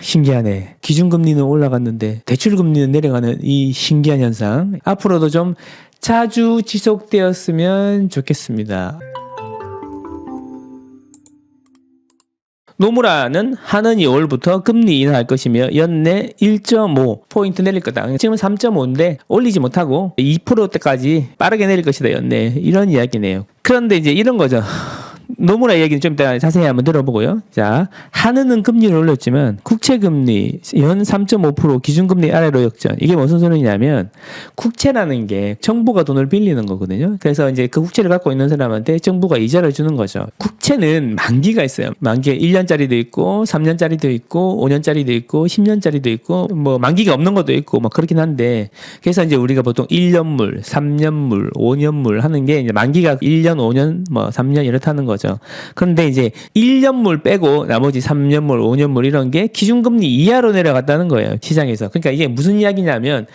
신기하네. 기준금리는 올라갔는데 대출금리는 내려가는 이 신기한 현상. 앞으로도 좀 자주 지속되었으면 좋겠습니다. 노무라는 하는 2월부터 금리 인하할 것이며 연내 1.5포인트 내릴 거다. 지금 3.5인데 올리지 못하고 2%대까지 빠르게 내릴 것이다. 연내. 이런 이야기네요. 그런데 이제 이런 거죠. 노무라 얘기는 좀 이따 자세히 한번 들어보고요. 자, 한은은 금리를 올렸지만 국채 금리 연 3.5% 기준금리 아래로 역전. 이게 무슨 소리냐면 국채라는 게 정부가 돈을 빌리는 거거든요. 그래서 이제 그 국채를 갖고 있는 사람한테 정부가 이자를 주는 거죠. 국채는 만기가 있어요. 만기 1년짜리도 있고 3년짜리도 있고 5년짜리도 있고 10년짜리도 있고 뭐 만기가 없는 것도 있고 뭐 그렇긴 한데 그래서 이제 우리가 보통 1년물, 3년물, 5년물 하는 게 이제 만기가 1년, 5년, 뭐 3년 이렇다는 거죠. 그런데 이제 1년물 빼고 나머지 3년물, 5년물 이런 게 기준금리 이하로 내려갔다는 거예요. 시장에서. 그러니까 이게 무슨 이야기냐면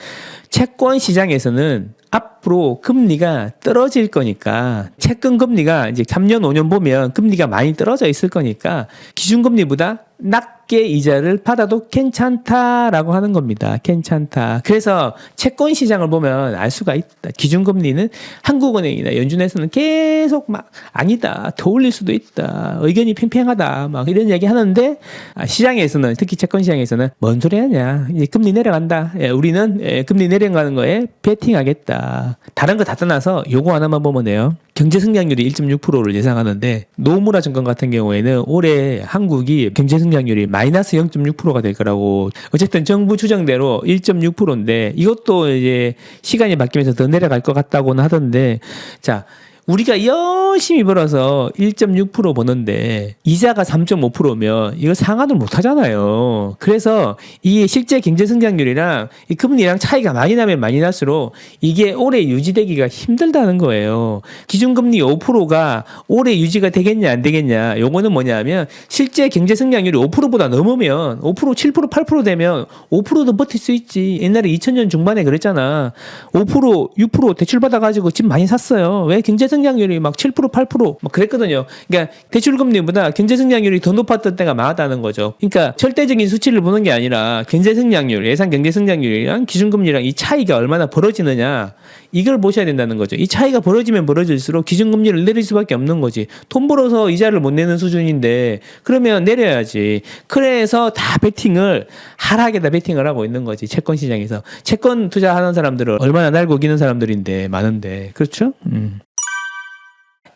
채권 시장에서는 앞으로 금리가 떨어질 거니까 채권 금리가 이제 3년, 5년 보면 금리가 많이 떨어져 있을 거니까 기준금리보다 낮게 이자를 받아도 괜찮다라고 하는 겁니다. 괜찮다. 그래서 채권 시장을 보면 알 수가 있다. 기준금리는 한국은행이나 연준에서는 계속 막 아니다. 더 올릴 수도 있다. 의견이 팽팽하다. 막 이런 얘기 하는데 아, 시장에서는 특히 채권 시장에서는 뭔 소리 하냐. 이제 금리 내려간다. 예, 우리는 예, 금리 내려가는 거에 베팅하겠다. 다른 거 다 떠나서 요거 하나만 보면 돼요. 경제 성장률이 1.6%를 예상하는데 노무라 증권 같은 경우에는 올해 한국이 경제 성장률이 마이너스 0.6%가 될 거라고 어쨌든 정부 추정대로 1.6%인데 이것도 이제 시간이 바뀌면서 더 내려갈 것 같다고는 하던데 자 우리가 열심히 벌어서 1.6% 버는데 이자가 3.5%면 이거 상환을 못 하잖아요. 그래서 이 실제 경제 성장률이랑 이 금리랑 차이가 많이 나면 많이 날수록 이게 올해 유지되기가 힘들다는 거예요. 기준금리 5%가 올해 유지가 되겠냐 안 되겠냐. 요거는 뭐냐면 실제 경제 성장률이 5%보다 넘으면 5% 7% 8% 되면 5%도 버틸 수 있지. 옛날에 2000년 중반에 그랬잖아. 5% 6% 대출 받아가지고 집 많이 샀어요. 왜 경제 성장률이 막 7% 8%막 그랬거든요. 그러니까 대출 금리보다 경제 성장률이 더 높았던 때가 많았다는 거죠. 그러니까 절대적인 수치를 보는 게 아니라 경제 성장률, 예상 경제 성장률이랑 기준 금리랑 이 차이가 얼마나 벌어지느냐 이걸 보셔야 된다는 거죠. 이 차이가 벌어지면 벌어질수록 기준 금리를 내릴 수밖에 없는 거지. 돈 벌어서 이자를 못 내는 수준인데 그러면 내려야지. 그래서 다 베팅을 하락에다 베팅을 하고 있는 거지. 채권 시장에서 채권 투자하는 사람들은 얼마나 날고 기는 사람들인데 많은데 그렇죠? 음.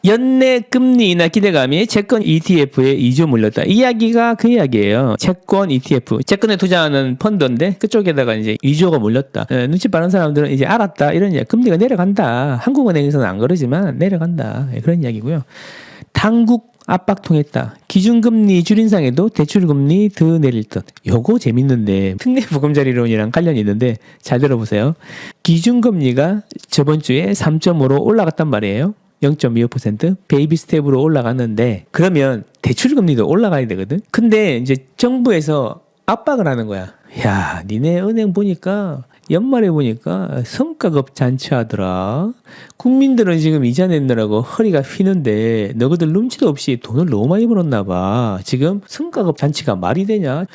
연내 금리 인하 기대감이 채권 ETF에 2조 물렸다. 이 이야기가 그 이야기예요. 채권 ETF, 채권에 투자하는 펀드인데 그쪽에다가 이제 2조가 물렸다. 에, 눈치 빠른 사람들은 이제 알았다. 이런 이야기. 금리가 내려간다. 한국은행에서는 안 그러지만 내려간다. 예, 그런 이야기고요. 당국 압박 통했다. 기준금리 줄인상에도 대출금리 더 내릴 듯. 요거 재밌는데 특례 보금자리론이랑 관련이 있는데 잘 들어보세요. 기준금리가 저번 주에 3.5로 올라갔단 말이에요. 0.25% 베이비 스텝으로 올라갔는데 그러면 대출 금리도 올라가야 되거든. 근데 이제 정부에서 압박을 하는 거야. 야, 니네 은행 보니까 연말에 보니까 성과급 잔치하더라. 국민들은 지금 이자 내느라고 허리가 휘는데 너희들 눈치도 없이 돈을 너무 많이 벌었나 봐. 지금 성과급 잔치가 말이 되냐?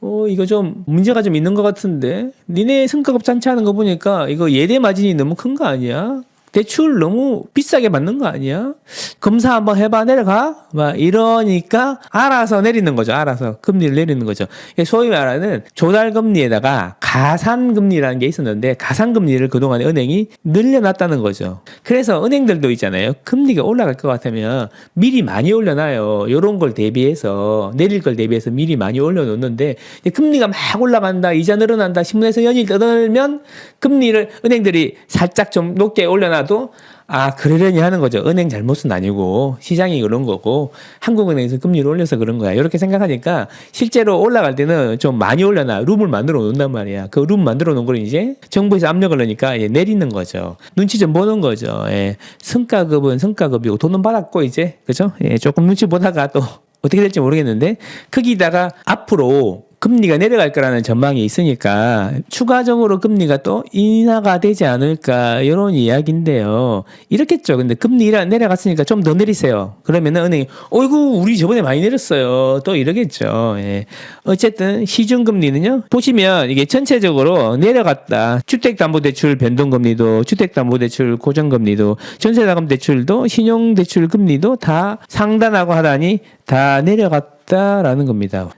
어, 이거 좀 문제가 좀 있는 것 같은데. 니네 성과급 잔치하는 거 보니까 이거 예대 마진이 너무 큰 거 아니야? 대출 너무 비싸게 받는 거 아니야? 검사 한번 해봐 내려가? 막 이러니까 알아서 내리는 거죠. 알아서 금리를 내리는 거죠. 소위 말하는 조달 금리에다가 가산 금리라는 게 있었는데 가산 금리를 그동안 은행이 늘려놨다는 거죠. 그래서 은행들도 있잖아요. 금리가 올라갈 것 같으면 미리 많이 올려놔요. 요런 걸 대비해서 내릴 걸 대비해서 미리 많이 올려놓는데 금리가 막 올라간다, 이자 늘어난다, 신문에서 연일 떠들면 금리를 은행들이 살짝 좀 높게 올려놔 도 아 그러려니 하는 거죠. 은행 잘못은 아니고 시장이 그런 거고 한국은행에서 금리를 올려서 그런 거야. 이렇게 생각하니까 실제로 올라갈 때는 좀 많이 올려놔 룸을 만들어 놓는단 말이야. 그 룸 만들어 놓은 걸 이제 정부에서 압력을 넣으니까 예, 내리는 거죠. 눈치 좀 보는 거죠. 예. 성과급은 성과급이고 돈은 받았고 이제 그죠? 예, 조금 눈치 보다가 또 어떻게 될지 모르겠는데 거기다가 앞으로 금리가 내려갈 거라는 전망이 있으니까 추가적으로 금리가 또 인하가 되지 않을까 이런 이야기인데요. 이렇겠죠. 근데 금리가 내려갔으니까 좀 더 내리세요. 그러면은 은행이 어이구 우리 저번에 많이 내렸어요. 또 이러겠죠. 예. 어쨌든 시중 금리는요. 보시면 이게 전체적으로 내려갔다. 주택담보대출 변동금리도 주택담보대출 고정금리도 전세자금대출도 신용대출 금리도 다 상단하고 하다니 다 내려갔다라는 겁니다.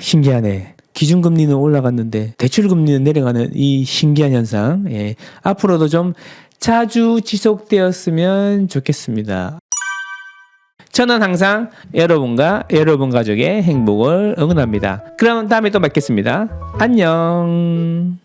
하, 신기하네. 기준금리는 올라갔는데 대출금리는 내려가는 이 신기한 현상. 예. 앞으로도 좀 자주 지속되었으면 좋겠습니다. 저는 항상 여러분과 여러분 가족의 행복을 응원합니다. 그럼 다음에 또 뵙겠습니다. 안녕.